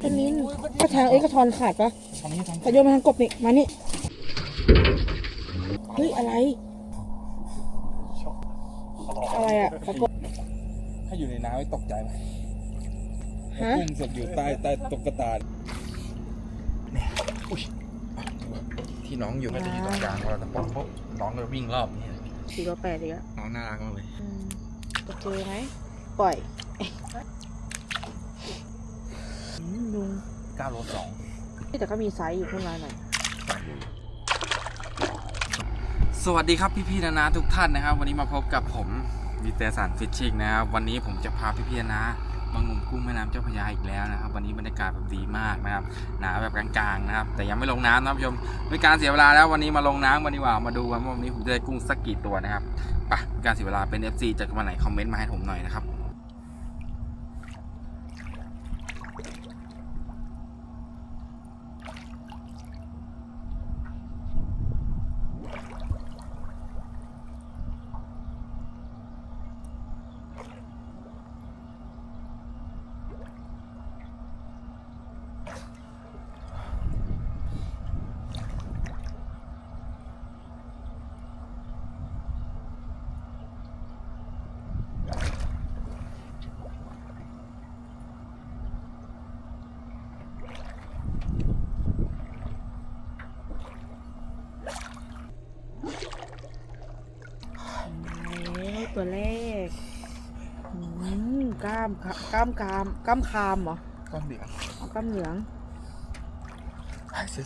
ต้นนี้ก็ทางเอ้ยกระทอนขาดปะทำนี้ทำขอโยนมาทางกบนี่มานี่เฮ้ยอะไร อะไรอะปรากฏถ้าอยู่ในน้ำไม่ตกใจไหมฮะกุ้งสดอยู่ใต้ใต้ตุ๊กตาเนี่ยอุ้ยที่น้องอยู่ก็จะอยู่ตรงกลางพอเราจะป้องปุ๊บน้องก็วิ่งรอบนี่สี่ร้อยแปดอีกแล้วน้องน่ารักมากเลยอืมจะเจอไหมปล่อย อืมลุง9โลสองแต่ก็มีไซส์อยู่ขึ้นมาหน่อยสวัสดีครับพี่พี่ๆนานาทุกท่านนะครับ วันนี้มาพบกับผมวิเตสันฟิชชิ่งนะครับวันนี้ผมจะพาพี่พี่ๆนานามางมกุ้งแม่น้ำเจ้าพระยาอีกแล้วนะครับ วันนี้บรรยากาศแบบดีมากนะครับหนาวแบบกลางๆนะครับ แต่ยังไม่ลงน้ำนะผู้ชมไม่การเสียเวลาแล้ววันนี้มาลงน้ำกันดีกว่ามาดูกันว่าวันนี้ผมจะได้กุ้งสักกี่ตัวนะครับไปไม่การเสียเวลาเป็น FC จากวันไหนคอมเมนต์มาให้ผมหน่อยนะครับ แล้ว ตัวแรกอืมกล้ามค่ะกล้ามกรามกล้ามคามเหรอ ก้อนเดียวเอากล้ามเหลือง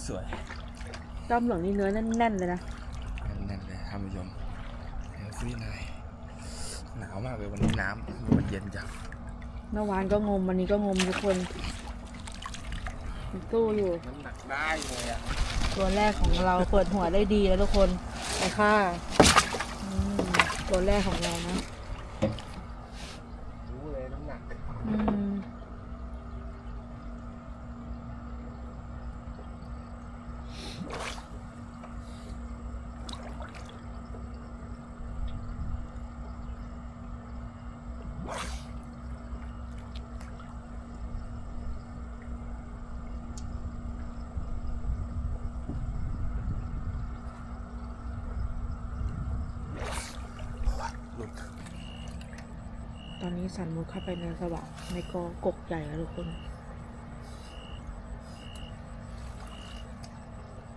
สวยกล้ามเหลืองนี่เนื้อแน่นๆเลยนะ ๆแน่นๆเลยท่านผู้ชมเดี๋ยวฟรีหน่อยหนาวมากเลยวันนี้น้ำมันเย็นจังเมื่อวานก็งมวันนี้ก็งมทุกคนสู้อยู่น้ำหนักได้เลยอะตัวแรกของเราเปิดหัวได้ดีแล้วทุกคนไปค่ะอืม ตัวแรกของเรานะ รู้เลยน้ำหนัก อืมตอนนี้ สันมุดเข้าไปในสว่างในกอกกใหญ่แล้วทุกคน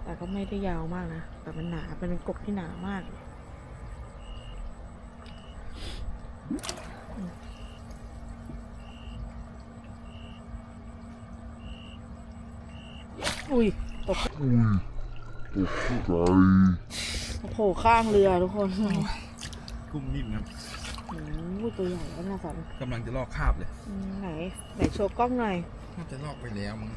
แต่ก็ไม่ได้ยาวมากนะ แต่มันหนาเป็นกบที่หนามากเลยอืมอุ้ยตกโผล่ข้างเรือทุกคน กุ้งนิ่มครับ โอ้โหตัวใหญ่แล้วนะสันกำลังจะลอกคราบเลยอืมไหนไหนโชว์กล้องหน่อย น่าจะลอกไปแล้วมั้ง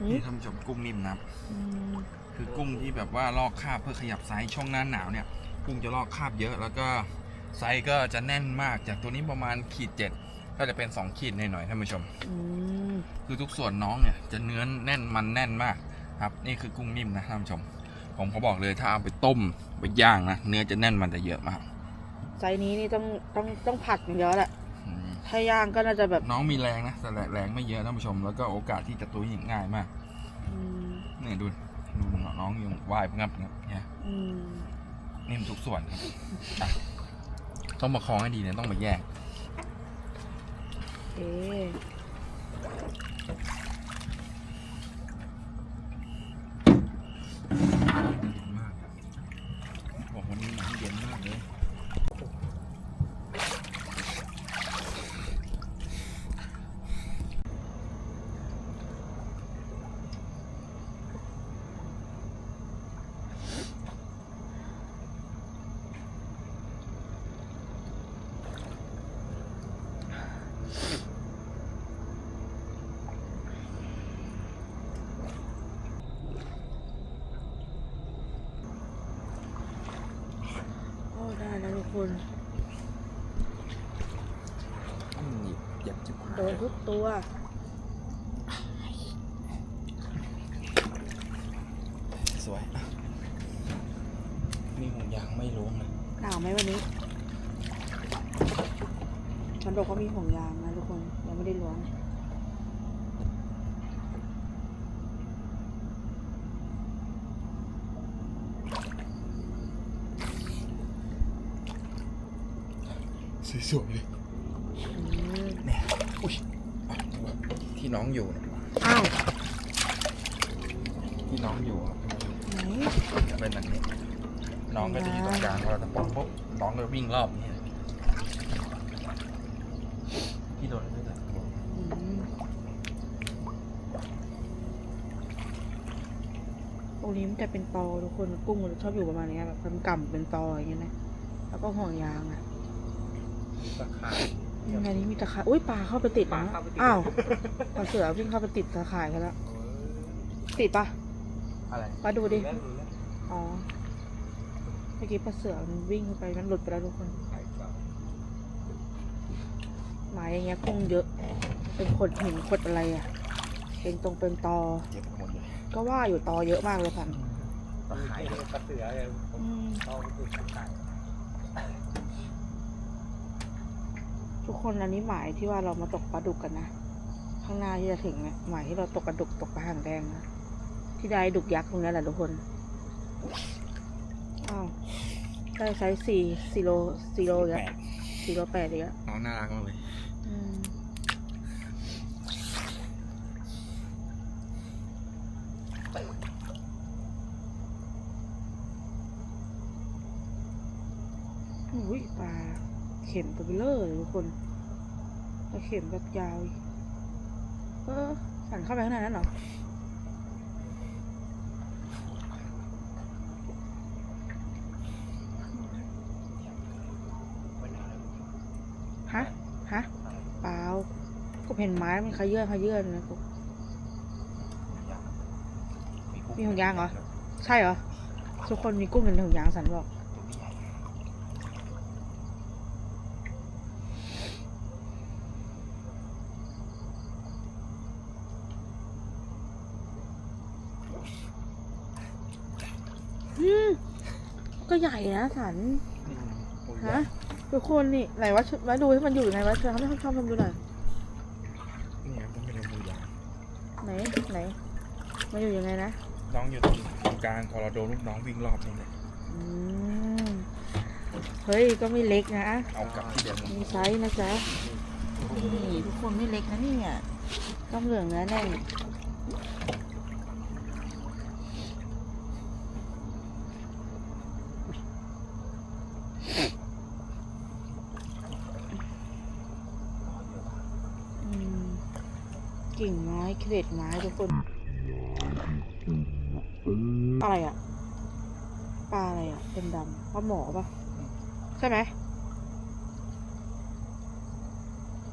อืม นี่ท่านผู้ชมกุ้งนิ่มนะครับ อืมคือกุ้งที่แบบว่าลอกคราบเพื่อขยับไซส์ช่วงหน้าหนาวเนี่ย กุ้งจะลอกคราบเยอะ แล้วก็ไซส์ก็จะแน่นมากจากตัวนี้ประมาณขีดเจ็ดก็จะเป็น2ขีดหน่อยๆท่านผู้ชม อืมคือทุกส่วนน้องเนี่ยจะเนื้อแน่นมันแน่นมากครับ นี่คือกุ้งนิ่มนะท่านผู้ชม ผมเขาบอกเลยถ้าเอาไปต้มไปย่างนะเนื้อจะแน่นมันจะเยอะมาก ไซส์นี้นี่ต้องต้องต้องผัดอย่างเดียวแหละอืมถ้าย่างก็น่าจะแบบน้องมีแรงนะแต่แรงไม่เยอะท่านผู้ชม แล้วก็โอกาสที่จะตุ้ยง่ายมากอืมเนี่ยดูดูน้องยังว่ายงับงับเนี่ยอืมนิ่มทุกส่วนครับอะต้องประคองให้ดีเนี่ยต้องมาแยกเอ๊ ทุกตัวสวยมีห่วงยางไม่ล้วงนะหนาวไหมวันนี้ มันบอกว่ามีห่วงยางนะทุกคนยังไม่ได้ล้วงสวยๆเลย น้องอยู่เนี่ยอ้าวที่น้องอยู่อะไหนจะเป็นแบบนี้ น้องก็จะอยู่ตรงกลางพอเราจะปองปุ๊บน้องก็วิ่งรอบนี้เลยที่โดนด้วยแหละอืมตรงนี้มันจะเป็นตอทุกคนกุ้งมันชอบอยู่ประมาณเนี้ยแบบกำกำๆเป็นตออย่างเงี้ยนะแล้วก็ห่วงยางอะ ตะข่าย ยังไงนี้มีตะข่ายอุ้ยปลาเข้าไปติดนะอ้าวปลาเสือวิ่งเข้าไปติดตะข่ายกันแล้วติดปะอะไรปลาดูดิอ๋อเมื่อกี้ปลาเสือมันวิ่งเข้าไปมันหลุดไปแล้วทุกคนหมายอย่างเงี้ยกุ้งเยอะ เป็นขดหินขดอะไรอะ เป็นตรงเป็นตอเจ็บหมดเลยก็ว่าอยู่ตอเยอะมากเลยพันตะข่ายปลาเสือเลยผมอืมเอาไปติดตะข่าย ทุ กคนอันนี้หมายที่ว่าเรามาตกปลาดุกกันนะ ข้างหน้าที่จะถึงเนี่ยหมายที่เราตกปลาดุกตกปลาหางแดงนะที่ได้ดุกยักษ์ตรงนี้แหละทุกคนอ้าวได้ไซส์สี่สี่โลสี่โลอีกแปแล้วดสี่โลแปดอีกแล้วน้องน่ารักมากเลย อืมอุ้ยปลาเข็มตัวเบลเลอร์เลยทุกคนปลาเข็มแบบยาวเออสั่นเข้าไปข้างในนั้นเหรอฮะฮะเปล่าก็เห็นไม้มันขยื่นขยื่นนะกูมีห่วงยางเหรอ ใช่เหรอ ทุกคนมีกุ้งเป็นห่วงยางสันบอก อืม ก็ ใหญ่นะสันฮะทุกคนนี่ไหนวะชุดมาดูให้มันอยู่ยังไงวะเชิญเขาไม่ชอบทำดูหน่อยนี่ครับต้องเป็นบูยางไหนไหนมันอยู่ยังไงนะน้องอยู่ตรงกลางพอเราโดนลูกน้องวิ่งรอบนี่เลยอืมเฮ้ยก็ไม่เล็กนะเอากลับที่เดิมมีไซส์นะจ๊ะนี่ทุกคนไม่เล็กนะเนี่ยต้องเหลืองเนื้อแน่นอืมกิ่งไม้ เกล็ดไม้ทุกคน อะไรอะปลาอะไรอะเป็นดำปลาหมอปะใช่ไหม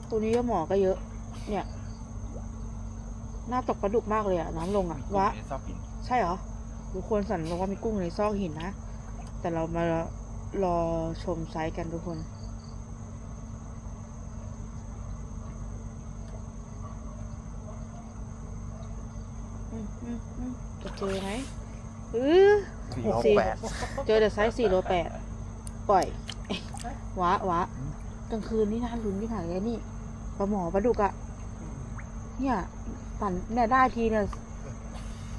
ตัวนี้ก็หมอก็เยอะ เนี่ยน่าตกปลาดุกมากเลยอะน้ำลงอะวะชอบกินใช่เหรอทุกคนสันบอกว่ามีกุ้งในซอกหินนะ แต่เรามารอชมไซส์กันทุกคน อืมอืมอืม จะเจอไหมเออสี่หกโลสี่แปดเจอแต่ไซส์สี่โลแปดปล่อยวะวะกลางคืนนี่น่าลุ้นที่ไหนเลยนี่ปลาหมอปลาดุกอะเนี่ยปั่นเนี่ยได้ทีเนี่ย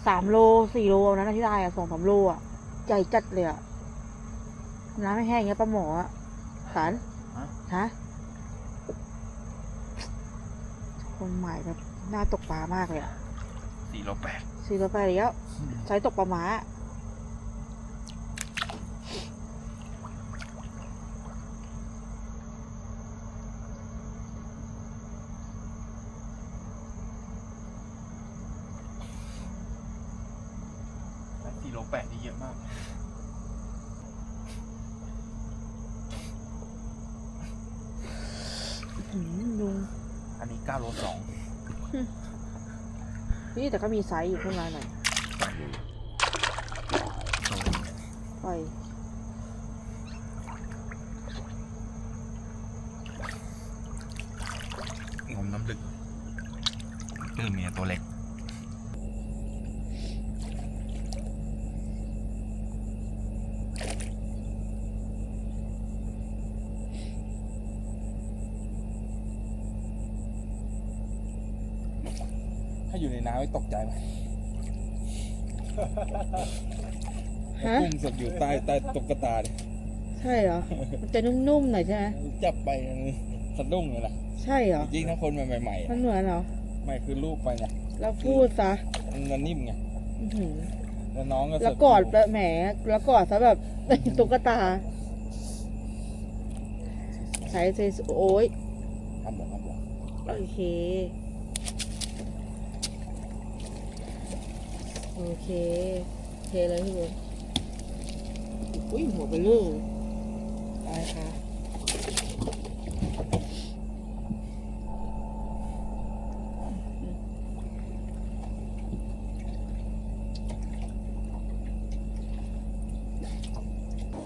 สามโลสี่โลเอานั้นนะที่ได้อะสองสามโลอะใหญ่จัดเลยอะน้ำไม่แห้งเงี้ยปลาหมออะสันฮะคนใหม่แบบน่าตกปลามากเลยอะ สี่โลแปดสี่โลแปดแล้วใช้ตกปลาหมาสี่โลแปดนี่เยอะมากอืมลุงอันนี้เก้าโลสอง นี่แต่ก็มีไซส์อยู่ข้างในหน่อย อยู่ในน้ำไม่ตกใจไหมฮะ กุ้งสดอยู่ใต้ใต้ตกกระตาเนี่ยใช่เหรอ มันจะนุ่มๆหน่อยใช่ไหมจับไปสะดุ้งเลยนะใช่เหรอ ยิ่งถ้าคนใหม่ๆมัอะนเหมือนเหรอ ไม่คือลูกไปนะแล้วพูดซะมันนิ่มไงอื้อหือแล้วน้องก็แล้วกอดแบบแหม แล้วกอดซะแบบ ตุ๊กตาใช้เซซโอ้ยทำบอกทำบอกโอเค โอเค เทเลยพี่บุญอุ้ยหัวเบลเลอร์ได้ค่ะ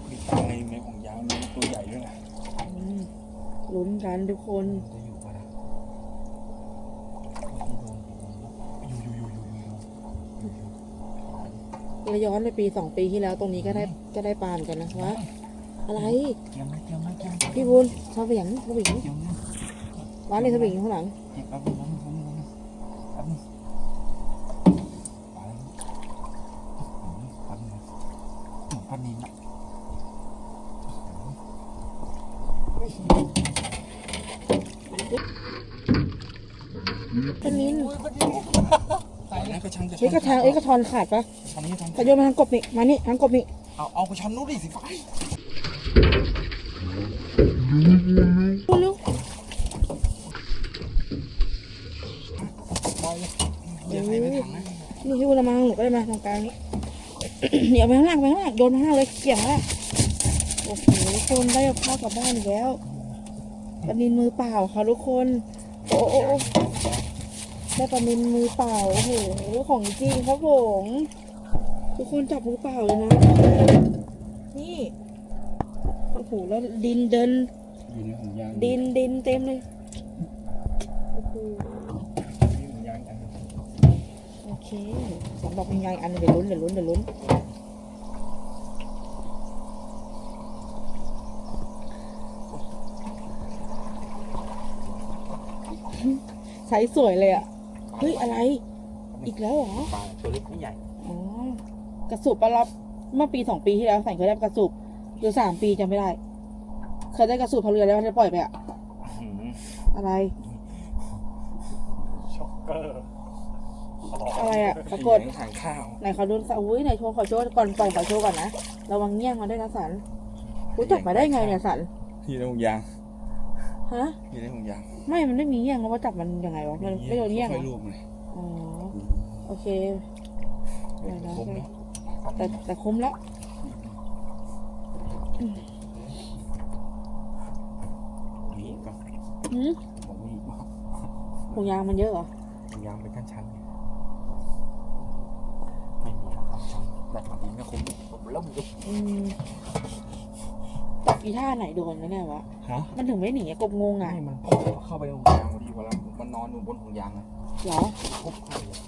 มีปลาอะไรในของยางมีตัวใหญ่ด้วยนะอืมลุ้นกันทุกคนจะอยู่ปะนะอยู่อยู่อยู่อยู่อยู่ อยู่เราย้อนไปปีสองปีที่แล้วตรงนี้ก็ได้ก็ได้ปลาเหมือนกันนะวะอะไรเตรียมไหมเตรียมไหมเตรียมไหมพี่บุญสวิงสวิงเตรียมไหมร้านนี้สวิงอยู่ข้างหลังเก็บเอาไปล้มล้มล้มแป๊บนึงไปแป๊บนึงพันนินอะกระนินใส่นะก ระชังเฮ้ยกระทางเอ้ยกระทอนขาดปะทำนี้ทำขยโยนมาทางกบนี่มานี่ทางกบนี่เอาเอากระชังนู้นดิสิไฟพูดเร็วไปเลยอย่าใส่ไปถังนะนี่พี่บุญเอามาหนูก็ได้มาตรงกลางนี้เดี๋ยวไปข้างล่างไปข้างล่างโยนมาข้างล่างเลยเกี่ยงแล้วโอ้โหทุกคนได้กับข้าวกลับบ้านอีกแล้วปลานินมือเปล่าค่ะทุกคน โอ้โอ้โอ้ ได้ปลานินมือเปล่าโอ้โหของจริงครับผมทุกคนจับมือเปล่าเลยนะ นี่โอ้โหแล้วดินเดิน อยู่ในถุงยางดินดินเต็มเลยโอ้โหมีถุงยางอันโอเคสำหรับวิญญาณอีกอันหนึ่งเดี๋ยวลุ้นเดี๋ยวลุ้นเดี๋ยวลุ้นใช้สวยเลยอะ เฮ้ยอะไร อีกแล้วเหรอปลาตัวเล็กไม่ใหญ่อ๋อกระสุบปลารับเมื่อปีสองปีที่แล้วใส่เคยได้กระสุบหรือสามปีจำไม่ได้ เคยได้กระสุบพอเรือแล้วจะปล่อยไปอะอะไรช็อกเกอร์อะไรอะปรากฏถังข้าวไหนขอดูสอุ้ยไหนโชว์ขอโชว์ก่อนปล่อยขอโชว์ก่อนนะระวังเงี้ยงมาด้วยนะสันอุ้ยจับมาได้ไงเนี่ยสันอยู่ในถุงยาง ฮะ อยู่ในถุงยางไม่มันไม่มีเงี้ยงแล้วว่าจับมันยังไงวะมันไม่โดนเงี้ยงเหรค่ออยลูกเลยอ๋อโอเค เดี๋ยวคมแล้วแต่แต่คุ้มแล้วมีอีกปะหืมบอกมีอีกปะถุงยางมันเยอะเหรอถุงยางเป็นขั้นชั้นไงไม่มีครับขั้นชั้นแต่ทำดินก็คมผมเริ่มจะอืมจับ อีท่าไหนโดนกันเนี่ยวะ ฮะมันถึงไม่หนีอะกบงงอะไม่มันเข้าไปในถุงยางพอดีเวลามันนอนอยู่บนถุงยางนะเหรอ ปุ๊บเข้าไปเลย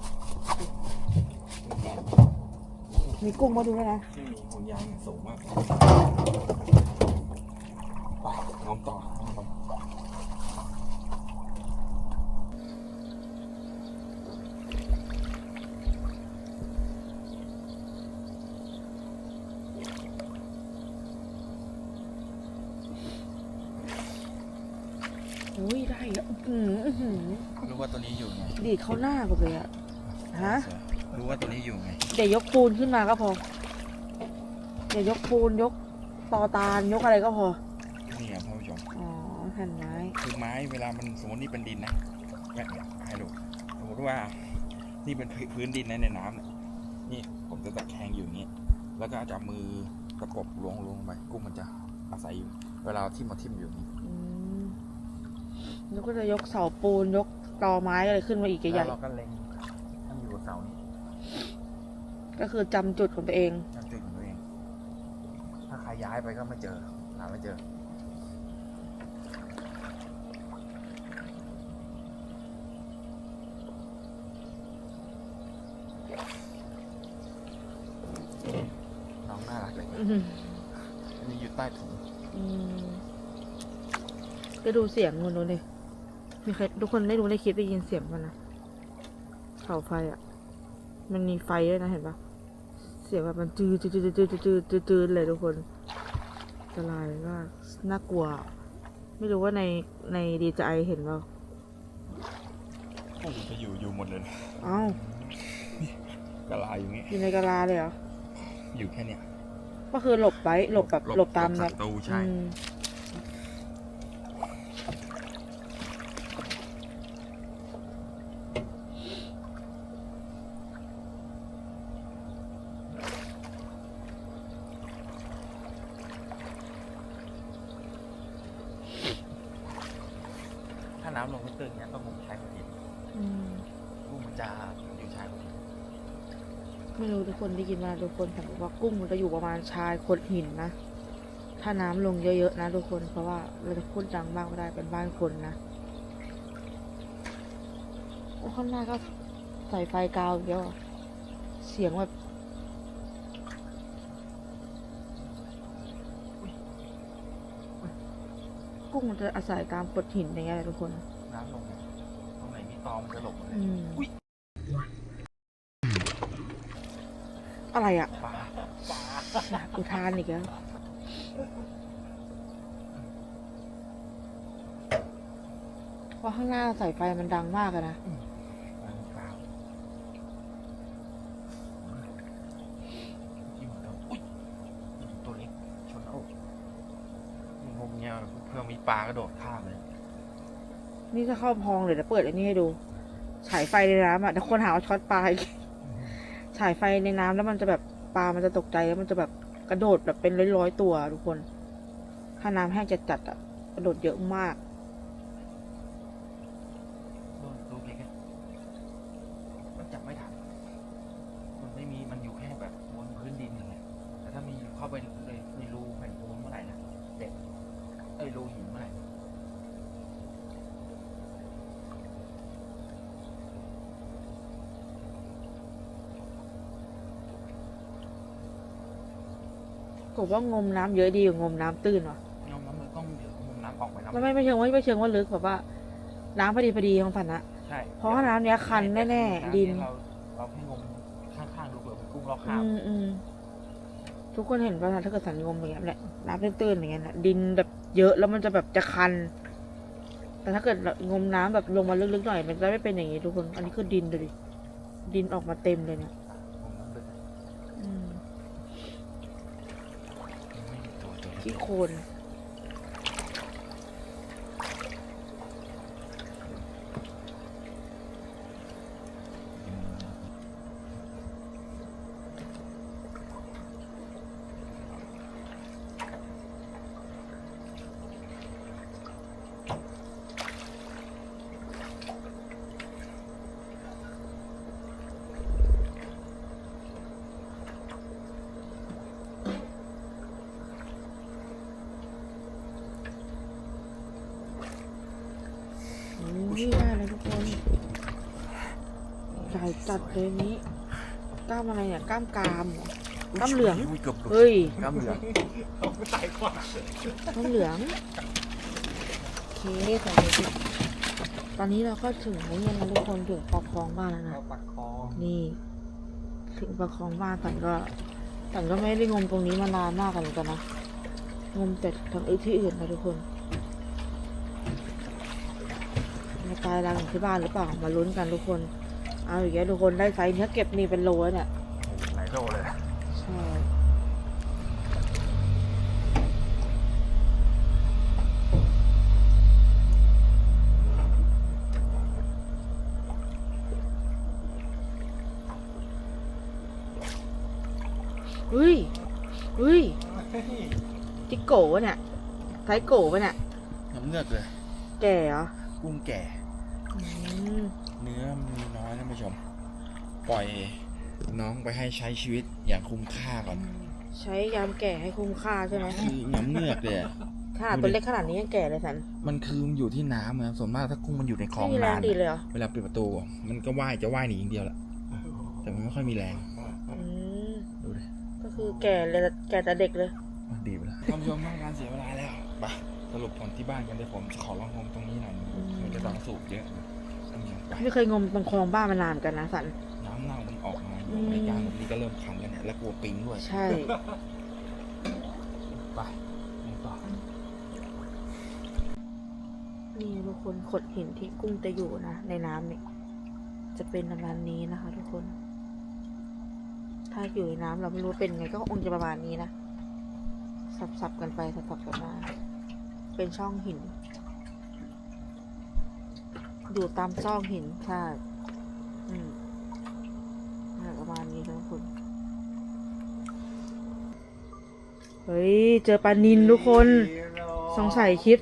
มีกุ้งมาดูด้วยนะ ไม่มีถุงยางสูงมากไปงอมต่อง้อมต่ออุ้ เข้าหน้ากันเลยอะฮะ รู้ว่าตัวนี้อยู่ไงเดี๋ยวยกปูนขึ้นมาก็พอ เดี๋ยวยกปูนยกตอตาลยกอะไรก็พอ นี่ครับท่านผู้ชมอ๋อแผ่นไม้ คือไม้เวลามันสมมตินี่เป็นดินนะเนี่ยเนี่ยให้ดูสมมติว่า นี่เป็นพื้นพื้นดินนะในน้ำเนี่ยนี่ผมจะตะแคงอยู่อย่างนี้ แล้วก็จะเอามือตะกบลวงลงไป กุ้งมันจะอาศัยอยู่ เวลาทิ่มมาทิ่มอยู่นี่ อืมแล้วก็จะยกเสาปูนยก ตอไม้อะไรขึ้นมาอีกใหแล้ญ่วเราก็เล็งให้มันอยู่กับเสานี้ๆก็คือจำจุดของตัวเอง จำจุดของตัวเอง ถ้าใครย้ายไปก็ไม่เจอหาไม่เจอ น้องน่ารักเลย อื้อหืออันนี้อยู่ใต้ถุงอืมก็ดูเสียงมันดูดิ มีใครทุกคนได้ดูได้คลิปได้ยินเสียงมันนะเสาไฟอะ มันมีไฟด้วยนะเห็นปะเสียงแบบมันจืดจืดจืดจืดจืดจืดจืดเลยทุกคนแต่ตรายมากน่ากลัว ไม่รู้ว่าในในดีใจเห็นเปล่าโอ้จะอยู่อยู่หมดเลยเอ้ากะลาอยู่นี่อยู่ในกะลาเลยเหรอ อยู่แค่เนี้ยก็คือหลบไว้หลบแบบหลบตามหลแบบ ศัตรูใช่ อืม ถ้า น้ำลงไม่ตื้นเนี้ยต้องงมชายคนดินอืมกุ้งมันจะอยู่ชายคนดินไม่รู้ทุกคนได้ยินมาทุกคนแต่บอกว่ากุ้งมันจะอยู่ประมาณชายโขดหินนะ ถ้าน้ำลงเยอะๆนะทุกคน เพราะว่าเราจะพูดดังมากไม่ได้เป็นบ้านคนนะโอ้ข้างหน้าก็ใส่ไฟกาวอีกแล้วอะเสียงแบบ กุ้งมันจะอาศัยตามโขดหินอย่างเงี้ยแหละทุกคน น้ำลงเนี่ยตรงไหนมีตอมันจะหลบหมดเลยอืมอะไรอะปลาอุทานอีกแล้วเพราะข้างหน้าสายไฟมันดังมากอะนะปลาปลาที่มันโดนอุ้ยตัวเล็กชนเอางมเงี้ยเพื่อมี ปลากระโดดข้ามเลย นี่ถ้าเข้าพองเลยจะเปิดอันนี้ให้ดู ฉายไฟในน้ำอะแต่คนหาว่าช็อตปลาอีกฉายไฟในน้ำแล้วมันจะแบบปลา มันจะตกใจแล้วมันจะแบบกระโดดแบบเป็นร้อยๆตัวทุกคน ถ้าน้ำแห้งจะจัดอะ กระโดดเยอะมาก โดนลูกเล็กอะมันจับไม่ทัน มันไม่มี มันอยู่แค่แบบบนพื้นดินอย่างเงี้ย แต่ถ้ามีเข้าไปในในรูแผ่นปูนเมื่อไหร่นะเด็ดเอ้ยรูหินเมื่อไหร่ ผม ว่างมน้ำเยอะดีกว่างมน้ำตื้นว่ะงมน้ำมันต้องเดี๋ยวงมน้ำออกไปน้ำไม่ไม่ไม่เชิงว่าไม่เชิงว่าลึกแบบว่า น้ำพอดีพอดีของฝันนะใช่เพราะว่าน้ำเนี้ยคันแน่ๆดินเราเราแค่งมข้างๆดูเผื่อเป็นกุ้งลอกอืข้าวมอืมทุกคนเห็นป่ะถ้าเกิดสันงมอย่างเงี้ยแหละน้ำตื้นๆอย่างเงี้ยนะดินแบบเยอะแล้วมันจะแบบจะคัน แต่ถ้าเกิดงมน้ำแบบลงมาลึกๆหน่อย มันจะไม่เป็นอย่างงี้ทุกคน อันนี้คือดินดูดิดินออกมาเต็มเลยเนี่ย ขี้โคลนได้เลยทุกคน ใหญ่จัดเลยนี้กล้ามอะไรเนี่ยกล้ามกรามเหรอกล้ามเหลือง ยเกือบหลุดเฮ้ย กล้ามเหลืองไม่ตายกว่าน้ำเหลืองโอเคใส่เลยสิตอนนี้เราก็ถึงไอ้เนี่ยนะทุกคนถึงปอกคลองบ้านแล้วนะเราปักคอนี่ ถึงปอกคลองบ้านสันก็สันก็ไม่ได้งมตรงนี้มานานมากกันเหมือนกันนะ งมแต่ทางอื่นที่อื่นนะทุกคนมาตายรังอยู่ที่บ้านหรือเปล่า มาลุ้นกันทุกคน เอาอย่างเงี้ยทุกคนได้ไซส์เนี้ยเก็บนี่เป็นโลแล้วเนี่ยหลายโลเลยใช่เฮ้ยเฮ้ยจิโก้วะเนี่ยไซโก้วะเนี่ยน้ำเงือกเลย แก่เหรอ กุ้งแก่ อืม เนื้อมีน้อยท่านผู้ชม ปล่อยน้องไปให้ใช้ชีวิตอย่างคุ้มค่าก่อนใช้ยามแก่ให้คุ้มค่าใช่ไหมคือน้ำเงือกเลยอะขนาดตัวเล็กขนาดนี้ยังแก่เลยสัน มันคือมันอยู่ที่น้ำนะส่วนมากถ้ากุ้งมันอยู่ในคลอไม่งมีแรงนานดีเลยเหรอ เวลาปิดประตูมันก็ว่ายจะว่ายหนีอย่างเดียวแหละแต่มันไม่ค่อยมีแรงอืมดูดิก็คือแก่เลยแก่แต่เด็กเลย มันดีไปแล้วท่านผู้ชมต้องการเสียเวลาแล้วไปสรุปผลที่บ้านกันเดี๋ยวผมขอลองงมตรงนี้หน่อยอืมมันจะต้องสูบเยอะท่านผู้ชมไป ไม่เคยงมตรงคลองบ้านมานานเหมือนกันนะสันน้ำเน่ามันออกมาอยู่ในกางผมนี้ก็เริ่มคันแล้วเนี่ยและกลัวปิ้งด้วยใช่ ไปนี่ต่อนี่ทุกคนขดหินที่กุ้งจะอยู่นะ ในน้ำเนี่ย จะเป็นประมาณนี้นะคะ ทุกคน ถ้าอยู่ในน้ำเราไม่รู้เป็นไงก็คงจะประมาณนี้นะสับๆกันไปสับๆกันมา เป็นช่องหิน อยู่ตามช่องหินใช่อืม เฮ้ย เจอปลานินทุกคน สงสัยคลิป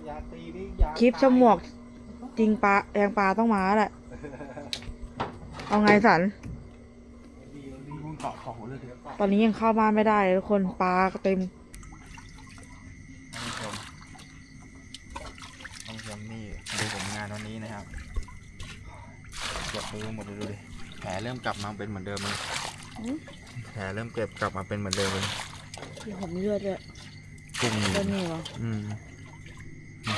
คลิปฉมวกจริงปลาแรงปลาต้องมาแหละ เอาไงสันลุงเกาะเกาะหัวเลยเดี๋ยวเกาะตอนนี้ยังเข้าบ้านไม่ได้เลยทุกคนปลาก็เต็มท่านผู้ชมท่านผู้ชมนี่ดูผลงานวันนี้นะครับเก็บมือหมดเลยดูดิแผลเริ่มกลับมาเป็นเหมือนเดิมเลยอืมแผลเริ่มเก็บกลับมาเป็นเหมือนเดิมเลย มีผมเลือดด้วยกุ้งหนีก็นี่วะอืม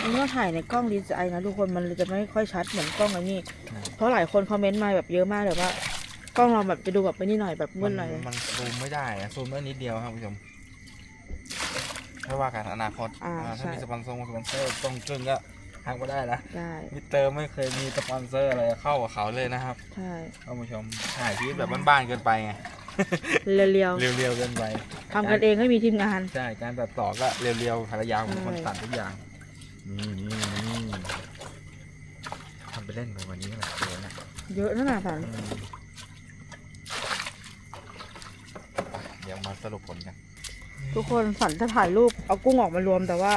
อันนี้ว่าถ่ายในกล้องดีไอนะทุกคนมันเลยจะไม่ค่อยชัดเหมือนกล้องไอ้นี่อืมเพราะหลายคนคอมเมนต์มาแบบเยอะมากเลยว่า กล้องเราแบบจะดูแบบไม่นี่หน่อยแบบมัมืดหน่อยมันซูมไม่ได้อะซูมได้นิดเดียวครับผู้ชมไม่ว่ากันอนาคตอ่าอ่าถ้าใช่มีสปอนเซอร์สปอนเซอร์ต้องจึงก็หักไม่ได้นะได้มิสเตอร์ไม่เคยมีสปอนเซอร์อะไรเข้ากับเขาเลยนะครับ ใช่ท่านผู้ชมถ่ายชีวิตแบบบ้านๆเกินไปไง เรียวเรียวๆเกินไปๆทำกันเองไม่มีทีมงาน ใช่การตัดต่อก็เรียวๆภรรยาผมเป็นคนใช่ตัดทุกอย่างนี่นี่นี่ทำไปเล่นไปวันนี้แหละเดี๋ยวนะเยอะนะน่ะสันอืมเดี๋ยวมาสรุปผลกันทุกคนสันจะถ่ายรูปเอากุ้งออกมารวมแต่ว่า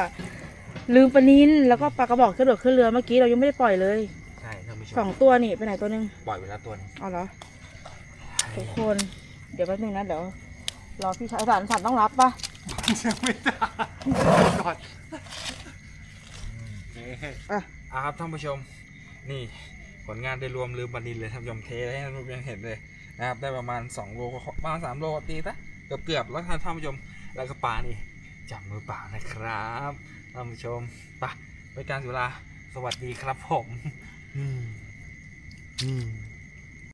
ลืมปลานินแล้วก็ปลากระบอกกระโดดขึ้นเรือเมื่อกี้เรายังไม่ได้ปล่อยเลยใช่ท่านผู้ชสอมงตัวนี่ไปไหนตัวหนึงปล่อยไปแล้วตัวหนึงเอาเหรอทุกคน เดี๋ยวแป๊บนึงนะเดี๋ยวรอพี่ชายสันสันต้องรับปะยังไม่ได้ก่อนอะอะครับท่านผู้ชม นี่ผลงานได้รวมลืมบันดินเลยท่านผู้ชมเทให้ท่านผู้ชมเห็นเลยนะครับได้ประมาณ2โลประมาณ3โลตีซะเกือบเกือบๆแล้วท่านผู้ชมแล้วก็ปลานี่จับมือเปล่านะครับท่านผู้ชมไปไปการเสียเวลาสวัสดีครับผมอืมอืม